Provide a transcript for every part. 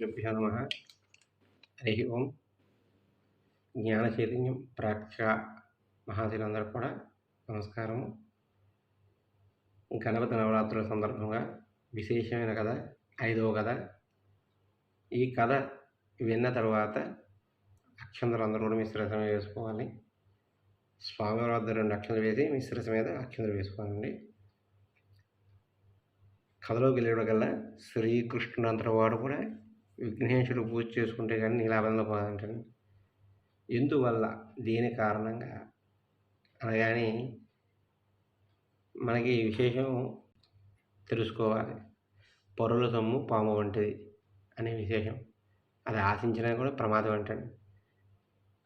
గురుభ్యో నమ హరి ఓం జ్ఞాన చైతన్యం ప్రాక్ష మహాశీలందరూ కూడా నమస్కారము గణపతి నవరాత్రుల సందర్భంగా విశేషమైన కథ ఐదవ కథ ఈ కథ విన్న తర్వాత అక్షంతలు అందరూ కూడా మిశ్రసం వేసుకోవాలి స్వామివారి వద్ద రెండు అక్షంతలు వేసి మిశ్రసం మీద అక్షంతలు వేసుకోవాలండి కథలోకి వెళ్ళేటకల్లా శ్రీకృష్ణుడు అంతటి వాడు కూడా విఘ్నేశ్వరుడు పూజ చేసుకుంటే కానీ నీలాభంలో పోదంటండి. ఎందువల్ల? దీని కారణంగా. అనగానే మనకి విశేషం తెలుసుకోవాలి. పొరుల సొమ్ము పాము వంటిది అనే విశేషం. అది ఆశించినా కూడా ప్రమాదం అంటండి.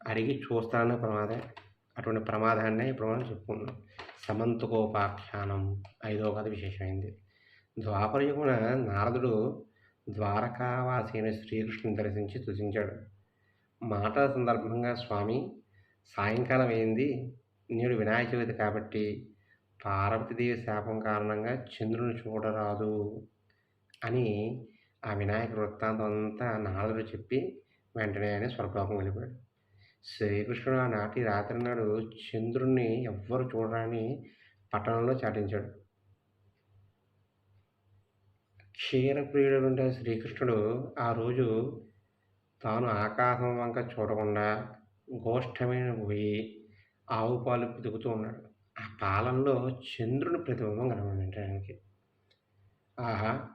అడిగి చూస్తానన్న ప్రమాదం అటువంటి ప్రమాదాన్నే ఇప్పుడు మనం చెప్పుకున్నాం సమంతకోపాఖ్యానం ఐదో కథ విశేషమైంది. ద్వాపరయుగున నారదుడు ద్వారకావాసైన శ్రీకృష్ణుని దర్శించి తుసించాడు మాట సందర్భంగా స్వామి సాయంకాలం అయింది. నేడు వినాయక చవితి కాబట్టి పార్వతీదేవి శాపం కారణంగా చంద్రుని చూడరాదు అని ఆ వినాయక వృత్తాంతం అంతా నారదుడు చెప్పి వెంటనే ఆయన స్వర్గలోకం వెళ్ళిపోయాడు. శ్రీకృష్ణుడు ఆనాటి రాత్రి నాడు చంద్రుణ్ణి ఎవ్వరు చూడరాని పట్టణంలో చాటించాడు. క్షీరప్రియుడు శ్రీకృష్ణుడు ఆ రోజు తాను ఆకాశం వంక చూడకుండా గోష్ఠమైన పోయి ఆవు పాలు పితుకుతూ ఉన్నాడు. ఆ పాలనలో చంద్రుని ప్రతిబింబం కనబడటానికి ఆహా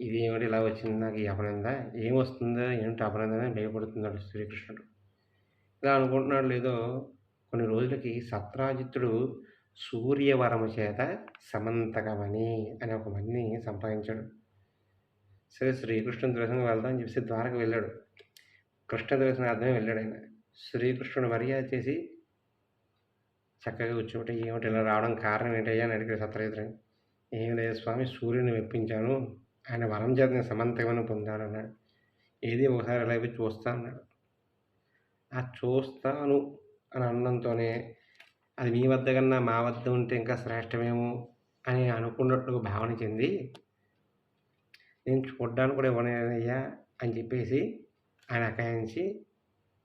ఇది ఏమిటి ఇలా వచ్చింది? నాకు ఈ అపనింద? ఏం వస్తుందో ఏమిటి అపనింద అని భయపడుతున్నాడు శ్రీకృష్ణుడు. ఇలా అనుకుంటున్నాడు లేదో కొన్ని రోజులకి సత్రాజిత్తుడు సూర్యవరము చేత సమంతకమణి అనే ఒక మణిని సంపాదించాడు. సరే శ్రీకృష్ణుని దర్శనం వెళ్దాం అని చెప్పేసి ద్వారకు వెళ్ళాడు. కృష్ణ దర్శనార్థమే వెళ్ళాడు ఆయన. శ్రీకృష్ణుడు మర్యాద చేసి చక్కగా కూర్చోబెట్టి ఏమిటి ఇలా రావడం కారణం ఏంటయ్యా? అని అడిగాడు సత్రజిత్రుని ఏం లేదు స్వామి సూర్యుని మెప్పించాను. ఆయన వరం చేత నేను సమంతకమని పొందాను అన్నాడు. ఏది ఒకసారి ఇలా చూస్తా అన్నాడు. ఆ చూస్తాను అని అన్నంతోనే అది మీ వద్ద కన్నా మా వద్ద ఉంటే ఇంకా శ్రేష్టమేమో అని అనుకున్నట్టు భావన చెంది నేను చూడ్డానికి కూడా ఇవ్వనయ్యా అని చెప్పేసి ఆయన అకాయించి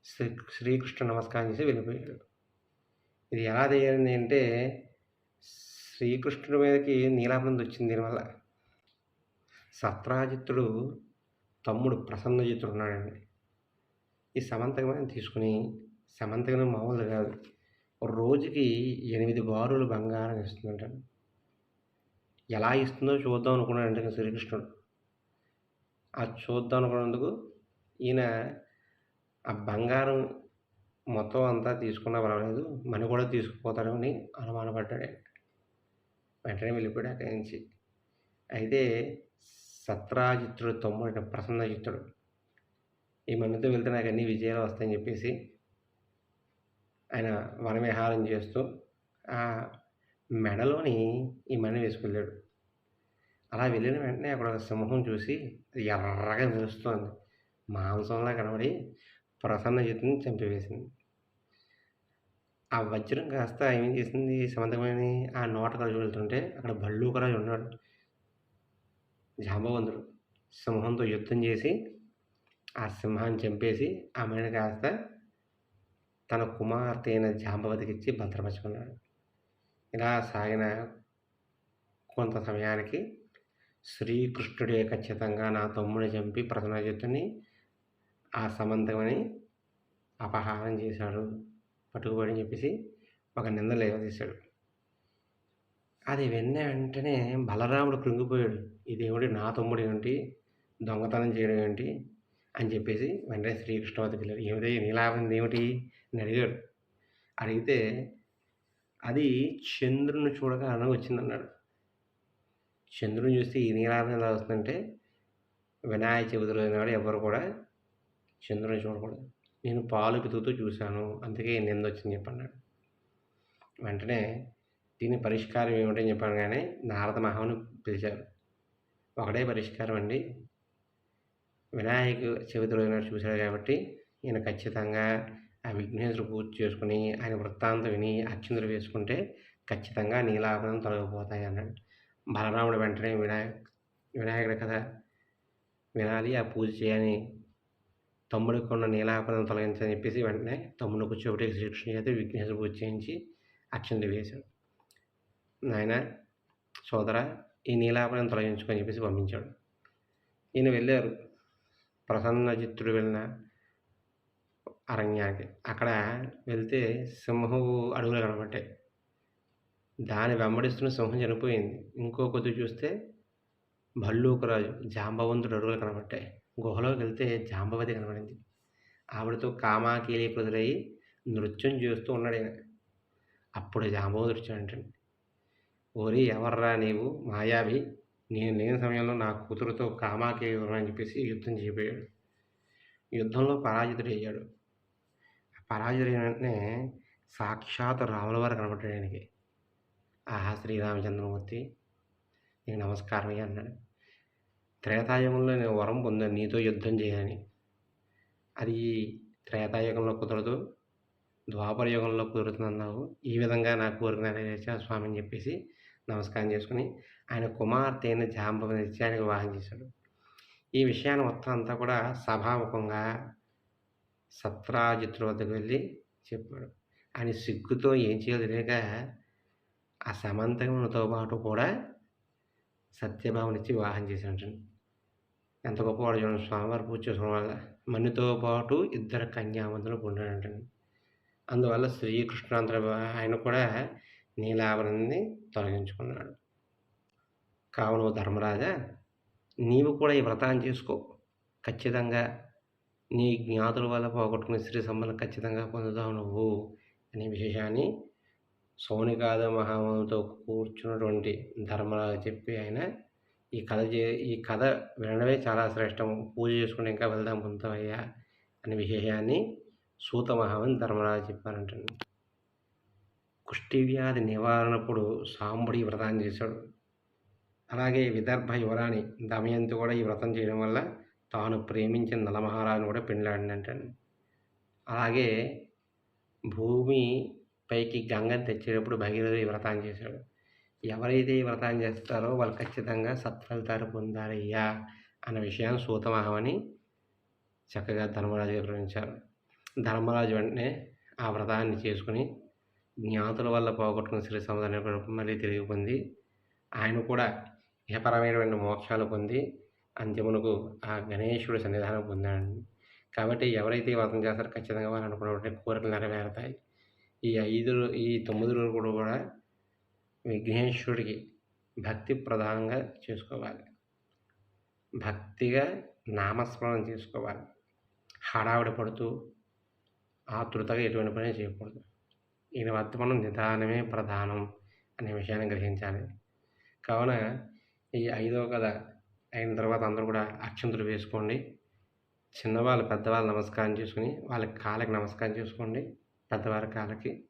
శ్రీ శ్రీకృష్ణ నమస్కారం చేసి వెళ్ళిపోయాడు. ఇది ఎలా తెలియంది అంటే శ్రీకృష్ణుడి మీదకి నీలాపనంది వచ్చింది దీనివల్ల. సత్రాజిత్తుడు తమ్ముడు ప్రసన్నజిత్తుడు ఉన్నాడండి. ఈ సమంతకమైన తీసుకుని సమంతకం మామూలు కాదు. రోజుకి ఎనిమిది బారులు బంగారం ఇస్తుందంట ఎలా ఇస్తుందో చూద్దాం అనుకున్నాడంటే శ్రీకృష్ణుడు. ఆ చూద్దాం అనుకున్నందుకు ఈయన ఆ బంగారం మొత్తం అంతా తీసుకున్నా పర్వాలేదు మనీ కూడా తీసుకుపోతాడని అనుమానపడ్డాడు వెంటనే వెళ్ళిపోయాడు అక్కడి నుంచి. అయితే సత్రాజిత్తుడు తమ్ముడు ప్రసన్నజిత్తుడు. ఈ మనతో వెళ్తే నాకు అన్ని విజయాలు వస్తాయని చెప్పేసి ఆయన వనవిహారం చేస్తూ ఆ మెడలోని ఈ మణి వేసుకెళ్ళాడు. అలా వెళ్ళిన వెంటనే అక్కడ ఒక సింహం చూసి ఎర్రగా మెరుస్తోంది మాంసంలా కనబడి ప్రసన్న చేతిని చంపివేసింది. ఆ వజ్రం కాస్త ఏం చేసింది సమంతమైన ఆ నోట కలిసి వెళ్తుంటే అక్కడ భల్లూకరాజు ఉన్నాడు. జాంబవంతుడు సింహంతో యుద్ధం చేసి ఆ సింహాన్ని చంపేసి ఆ మణిని కాస్త తన కుమార్తె అయిన జాంబవతికి ఇచ్చి ఇలా సాగిన కొంత సమయానికి శ్రీకృష్ణుడే ఖచ్చితంగా నా తమ్ముడిని చంపి ప్రసన్నజిత్తుని ఆ సమంతమని అపహారం చేశాడు. పట్టుకుపోయని అని చెప్పేసి ఒక నింద లేవదీశాడు. అది విన్న వెంటనే బలరాముడు కృంగిపోయాడు. ఈ నా తమ్ముడు ఏమిటి దొంగతనం చేయడం ఏంటి? అని చెప్పేసి వెంటనే శ్రీకృష్ణవతి పిల్లలు ఏమిటి నీలాభం ఏమిటి అని అడిగాడు. అడిగితే అది చంద్రుని చూడగా అనగా వచ్చిందన్నాడు. చంద్రుని చూస్తే ఈ నీలాభం ఎలా వస్తుందంటే వినాయక చవితి రోజునాడు ఎవరు కూడా చంద్రుని చూడకూడదు. నేను పాలు పితుకుతూ చూశాను అందుకే నింద వచ్చింది చెప్పన్నాడు. వెంటనే దీని పరిష్కారం ఏమిటని చెప్పాను కానీ నారద మహాముని పిలిచారు. ఒకటే పరిష్కారం అండి. వినాయక చవితి రోజున చూశాడు కాబట్టి ఈయన ఖచ్చితంగా ఆ విఘ్నేశ్వర పూజ చేసుకుని ఆయన వృత్తాంతం విని అక్షంతలు వేసుకుంటే ఖచ్చితంగా నీలాభరణం తొలగిపోతాయి అన్నాడు. బలరాముడు వెంటనే వినాయక వినాయకుడి కథ వినాలి ఆ పూజ చేయని తమ్ముడికి ఉన్న నీలాపదం తొలగించని చెప్పేసి వెంటనే తమ్ముడికి కూర్చోబెట్టి శిక్షణ చేసి విఘ్నేశ్వర పూజ చేయించి అక్షంతలు వేశాడు. నాయన సోదర ఈ నీలాపదం తొలగించుకొని చెప్పేసి పంపించాడు. ఈయన వెళ్ళారు. ప్రసన్నజిత్తుడు వెళ్ళిన అరణ్యానికి. అక్కడ వెళ్తే సింహం అడుగులు కనబట్టాయి దాన్ని వెంబడిస్తున్న సింహం చనిపోయింది. ఇంకో కొద్ది చూస్తే భల్లూకరాజు జాంబవంతుడు అడుగులు కనబట్టాయి గుహలోకి వెళ్తే జాంబవతి కనబడింది. ఆవిడతో కామాకీలి ప్రజలయ్యి నృత్యం చేస్తూ ఉన్నాడు ఆయన అప్పుడు జాంబవంతుడు వచ్చాడంటండి ఓరి ఎవర్రా నీవు? మాయావి? నేను లేని సమయంలో నా కూతురుతో కామాకి అని చెప్పేసి యుద్ధం చేయబోయాడు యుద్ధంలో పరాజితుడు అయ్యాడు వెంటనే సాక్షాత్ రాముల వారు కనబడ్డాడు ఆయనకి ఆహా శ్రీరామచంద్రమూర్తి నీకు నమస్కారం అయ్యి అన్నాడు. త్రేతాయుగంలో నేను వరం పొందాను నీతో యుద్ధం చేయాలని. అది త్రేతాయుగంలో కుదరదు ద్వాపర యుగంలో కుదురుతుందన్నావు. ఈ విధంగా నా కోరిక నెరవేర్చా స్వామి అని చెప్పేసి నమస్కారం చేసుకుని ఆయన కుమార్తె అయిన జాంబవని ఇచ్చి ఆయనకు వివాహం చేశాడు. ఈ విషయాన్ని మొత్తం అంతా కూడా సభాముఖంగా సత్రాజిత్తుల వద్దకు వెళ్ళి చెప్పాడు. ఆయన సిగ్గుతో ఏం చేయాలో లేక ఆ సమంతమునితో పాటు కూడా సత్యభావనిచ్చి వివాహం చేశాడు ఎంత గొప్పవాడు చూడండి స్వామివారి పూజ చేసుకోవడం వల్ల మనితో పాటు ఇద్దరు కన్యావంతులు పొందాడంటండి అందువల్ల శ్రీకృష్ణాంతర ఆయన కూడా నీలావరణని తొలగించుకున్నాడు. కావున ధర్మరాజా నీవు కూడా ఈ వ్రతాన్ని చేసుకో. ఖచ్చితంగా నీ జ్ఞాతుల వల్ల పోగొట్టుకునే స్త్రీ సంబంధం ఖచ్చితంగా పొందుతావు నువ్వు అనే విశేషాన్ని సౌనికాద మహామంతో కూర్చున్నటువంటి ధర్మరాజు చెప్పి ఆయన ఈ కథ చే ఈ కథ వినడమే చాలా శ్రేష్టం పూజ చేసుకుని ఇంకా వెళ్దాం పొందుతావయ్యా అనే విశేషాన్ని సూత మహామని ధర్మరాజు చెప్పారంటండి. కుష్టి వ్యాధి నివారణప్పుడు సాంబుడి వ్రతాన్ని చేశాడు. అలాగే విదర్భ యువరాణి దమయంతి కూడా ఈ వ్రతం చేయడం వల్ల తాను ప్రేమించిన నలమహారాజును కూడా పెళ్ళాడినంటండి అలాగే భూమి పైకి గంగని తెచ్చేటప్పుడు భగీరథ ఈ వ్రతాన్ని చేశాడు. ఎవరైతే ఈ వ్రతాన్ని చేస్తారో వాళ్ళు ఖచ్చితంగా సత్ఫలితాలు పొందారయ్యా అన్న విషయాన్ని సూతమహమని చక్కగా ధర్మరాజు వివరించారు. ధర్మరాజు వెంటనే ఆ వ్రతాన్ని చేసుకుని జ్ఞాతుల వల్ల పోగొట్టుకున్న శ్రీ సముదాన్ని మళ్ళీ తిరిగి పొంది ఆయన కూడా ఇహపరమైనటువంటి మోక్షాలు పొంది అంత్యమునకు ఆ గణేశుడు సన్నిధానం పొందాడు కాబట్టి ఎవరైతే వ్రతం చేస్తారో ఖచ్చితంగా వాళ్ళు అనుకున్నటువంటి కోరికలు నెరవేరుతాయి. ఈ ఐదు ఈ తొమ్మిది రోజులు కూడా విఘ్నేశ్వరుడికి భక్తి ప్రధానంగా చేసుకోవాలి. భక్తిగా నామస్మరణ చేసుకోవాలి. హడావిడి పడుతూ ఆతృతగా ఎటువంటి పని చేయకూడదు. ఈయన వర్తమానం నిదానమే ప్రధానం అనే విషయాన్ని గ్రహించాలి. కావున ఈ ఐదవ కథ అయిన తర్వాత అందరూ కూడా అక్షంతులు వేసుకోండి. చిన్నవాళ్ళు పెద్దవాళ్ళు నమస్కారం చేసుకుని వాళ్ళ కాళ్ళకి నమస్కారం చేసుకోండి. పెద్దవారి కాళ్ళకి.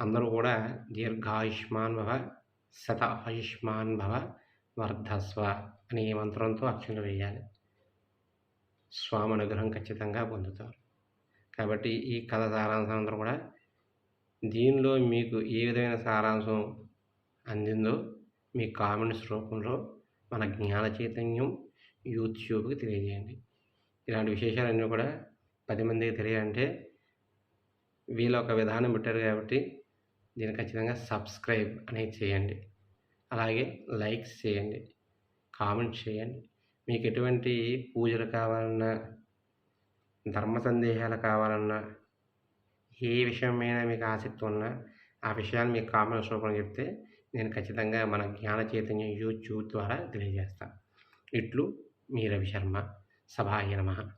అందరూ కూడా దీర్ఘాయుష్మాన్ భవ శత ఆయుష్మాన్ భవ వర్ధస్వ అనే మంత్రంతో అక్షంతులు వేయాలి. స్వామి అనుగ్రహం ఖచ్చితంగా పొందుతారు. కాబట్టి ఈ కథ సారాంశం అందరూ కూడా దీనిలో మీకు ఏ విధమైన సారాంశం అందిందో మీ కామెంట్స్ రూపంలో మన జ్ఞాన చైతన్యం యూట్యూబ్కి తెలియజేయండి. ఇలాంటి విశేషాలన్నీ కూడా పది మందికి తెలియాలంటే వీళ్ళు ఒక విధానం పెట్టారు కాబట్టి దీన్ని ఖచ్చితంగా సబ్స్క్రైబ్ అనేది చేయండి. అలాగే లైక్స్ చేయండి. కామెంట్స్ చేయండి. మీకు ఎటువంటి పూజలు కావాలన్నా ధర్మ సందేహాలు కావాలన్నా ఏ విషయమైనా మీకు ఆసక్తి ఉన్నా ఆ విషయాన్ని మీకు కామెంట్స్ రూపంలో చెప్తే నేను ఖచ్చితంగా మన జ్ఞాన చైతన్యం యూట్యూబ్ ద్వారా తెలియజేస్తాను. ఇట్లు మీ రవిశర్మ. సభాయ నమ.